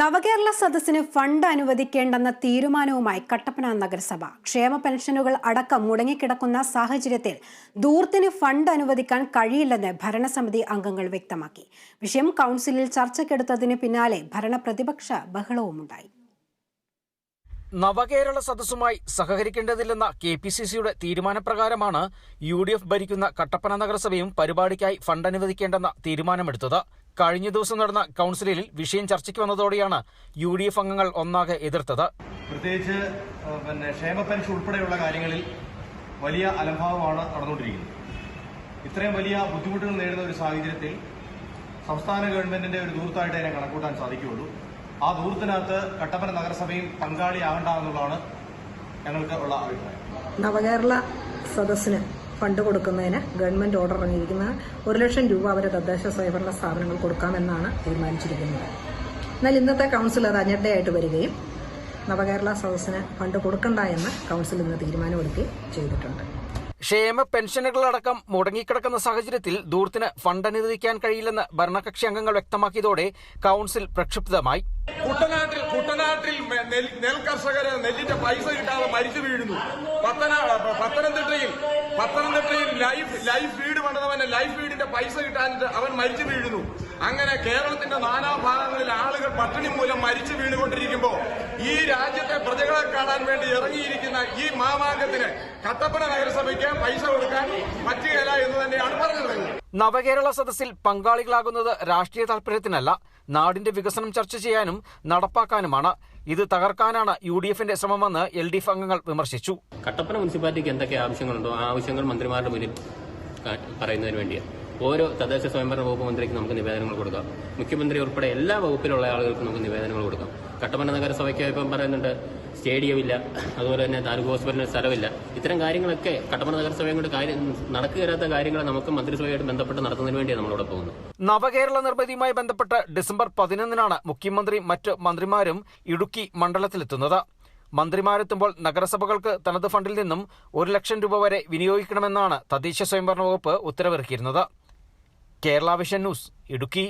നവകേരള സദസ്സിന് ഫണ്ട് അനുവദിക്കേണ്ടെന്ന തീരുമാനവുമായി കട്ടപ്പന നഗരസഭ. ക്ഷേമ പെൻഷനുകൾ അടക്കം മുടങ്ങിക്കിടക്കുന്ന സാഹചര്യത്തിൽ ദൂർത്തിന് ഫണ്ട് അനുവദിക്കാൻ കഴിയില്ലെന്ന് ഭരണസമിതി അംഗങ്ങൾ വ്യക്തമാക്കി. വിഷയം കൗൺസിലിൽ ചർച്ചയ്ക്കെടുത്തതിന് പിന്നാലെ ഭരണ പ്രതിപക്ഷ ബഹളവുമുണ്ടായി. നവകേരള സദസ്സുമായി സഹകരിക്കേണ്ടതില്ലെന്ന കെ പി സി സിയുടെ തീരുമാനപ്രകാരമാണ് യു ഡി എഫ് ഭരിക്കുന്ന കട്ടപ്പന നഗരസഭയും പരിപാടിക്കായി ഫണ്ട് അനുവദിക്കേണ്ടെന്ന തീരുമാനമെടുത്തത്. കഴിഞ്ഞ ദിവസം നടന്ന കൗൺസിലിൽ വിഷയം ചർച്ചയ്ക്ക് വന്നതോടെയാണ് യു ഡി എഫ് അംഗങ്ങൾ ഒന്നാകെ എതിർത്തത്. പ്രത്യേകിച്ച് പിന്നെ ക്ഷേമ പെൻഷൻ ഉൾപ്പെടെയുള്ള കാര്യങ്ങളിൽ വലിയ അലംഭാവമാണ് നടന്നുകൊണ്ടിരിക്കുന്നത്. ഇത്രയും വലിയ ബുദ്ധിമുട്ടുകൾ നേരിടുന്ന ഒരു സാഹചര്യത്തിൽ സംസ്ഥാന ഗവൺമെന്റിന്റെ ഒരു ദൂരത്തായിട്ട് അതിനെ കണക്കൂട്ടാൻ സാധിക്കുകയുള്ളൂ. ആ ദൂരത്തിനകത്ത് കട്ടപ്പന നഗരസഭയും പങ്കാളിയാകണ്ട എന്നുള്ളതാണ് ഞങ്ങൾക്ക് ഉള്ള അഭിപ്രായം. നവകേരള സദസ്സിന് ഫണ്ട് കൊടുക്കുന്നതിന് ഗവൺമെന്റ് ഓർഡർ ഇറങ്ങിയിരിക്കുന്നത് ഒരു ലക്ഷം രൂപ അവരെ തദ്ദേശ സ്വയംഭരണ സ്ഥാപനങ്ങൾ കൊടുക്കാമെന്നാണ് തീരുമാനിച്ചിരിക്കുന്നത്. എന്നാൽ ഇന്നത്തെ കൗൺസിൽ അത് അജണ്ടയായിട്ട് വരികയും നവകേരള സദസ്സിന് ഫണ്ട് കൊടുക്കണ്ട എന്ന് കൗൺസിൽ ഇന്ന് തീരുമാനമെടുക്കുകയും ചെയ്തിട്ടുണ്ട്. ക്ഷേമ പെൻഷനുകളടക്കം മുടങ്ങിക്കിടക്കുന്ന സാഹചര്യത്തിൽ ദൂരത്തിന് ഫണ്ട് അനുവദിക്കാൻ കഴിയില്ലെന്ന് ഭരണകക്ഷി അംഗങ്ങൾ വ്യക്തമാക്കിയതോടെ കൗൺസിൽ പ്രക്ഷുബ്ധമായി. കുട്ടനാട്ടിൽ കുട്ടനാട്ടിൽ നെൽകർഷകര് നെൽ- നെൽ കർഷകര് നെല്ലിന്റെ പൈസ കിട്ടാതെ മരിച്ചു വീഴുന്നു. പത്തന പത്തനംതിട്ടയിൽ പത്തനംതിട്ടയിൽ ലൈഫ് ലൈഫ് വീട് പണിതവന് ലൈഫ് വീടിന്റെ പൈസ കിട്ടാനിട്ട് അവൻ മരിച്ചു വീഴുന്നു. അങ്ങനെ കേരളത്തിന്റെ നാനാഭാഗങ്ങളിൽ ആളുകൾ പട്ടിണി മൂലം മരിച്ചു വീണുകൊണ്ടിരിക്കുമ്പോൾ ഈ രാജ്യത്തെ പ്രജകളെ കാണാൻ വേണ്ടി ഇറങ്ങിയിരിക്കുന്ന ഈ മാമാങ്കത്തിന് കട്ടപ്പന നഗരസഭയ്ക്ക് പൈസ കൊടുക്കാൻ പറ്റുകയില്ല എന്ന് തന്നെയാണ് പറഞ്ഞത് നവകേരള സദസ്സിൽ പങ്കാളികളാകുന്നത് രാഷ്ട്രീയ താൽപര്യത്തിനല്ല നാടിന്റെ വികസനം ചർച്ച ചെയ്യാനും നടപ്പാക്കാനുമാണ്. ഇത് തകർക്കാനാണ് യു ഡി എഫിന്റെ ശ്രമമെന്ന് എൽ ഡി എഫ് അംഗങ്ങൾ വിമർശിച്ചു. കട്ടപ്പന മുനിസിപ്പാലിറ്റിക്ക് എന്തൊക്കെ ആവശ്യങ്ങളുണ്ടോ? ആ ആവശ്യങ്ങൾ മന്ത്രിമാരുടെ മുന്നിൽ പറയുന്നതിന് വേണ്ടിയാണ്. ഓരോ തദ്ദേശ സ്വയംഭരണ വകുപ്പ് മന്ത്രിക്ക് നമുക്ക് നിവേദനങ്ങൾ കൊടുക്കാം. മുഖ്യമന്ത്രി ഉൾപ്പെടെ എല്ലാ വകുപ്പിലുള്ള ആളുകൾക്കും നമുക്ക് നിവേദനങ്ങൾ കൊടുക്കാം. കട്ടപ്പന നഗരസഭയ്ക്ക് ഇപ്പം പറയുന്നുണ്ട് സ്റ്റേഡിയം ഇല്ല അതുപോലെ തന്നെ താലൂക്ക് ഹോസ്പിറ്റലിന് സ്ഥലമില്ല. ഇത്തരം കാര്യങ്ങളൊക്കെ കട്ടപ്പന നഗരസഭയും കൊണ്ട് കാര്യം നടക്കുകയരാത്ത കാര്യങ്ങൾ നമുക്ക് മന്ത്രിസഭയായിട്ട് ബന്ധപ്പെട്ട് നടത്തുന്നതിന് വേണ്ടിയാണ് നമ്മളിവിടെ പോകുന്നത്. നവകേരള നിർമ്മിതിയുമായി ബന്ധപ്പെട്ട് ഡിസംബർ പതിനൊന്നിനാണ് മുഖ്യമന്ത്രി മറ്റ് മന്ത്രിമാരും ഇടുക്കി മണ്ഡലത്തിലെത്തുന്നത്. മന്ത്രിമാരെത്തുമ്പോൾ നഗരസഭകൾക്ക് തനത് ഫണ്ടിൽ നിന്നും ഒരു ലക്ഷം രൂപ വരെ വിനിയോഗിക്കണമെന്നാണ് തദ്ദേശ സ്വയംഭരണ വകുപ്പ് ഉത്തരവിറക്കിയിരുന്നത്. Kerala vision news Idukki.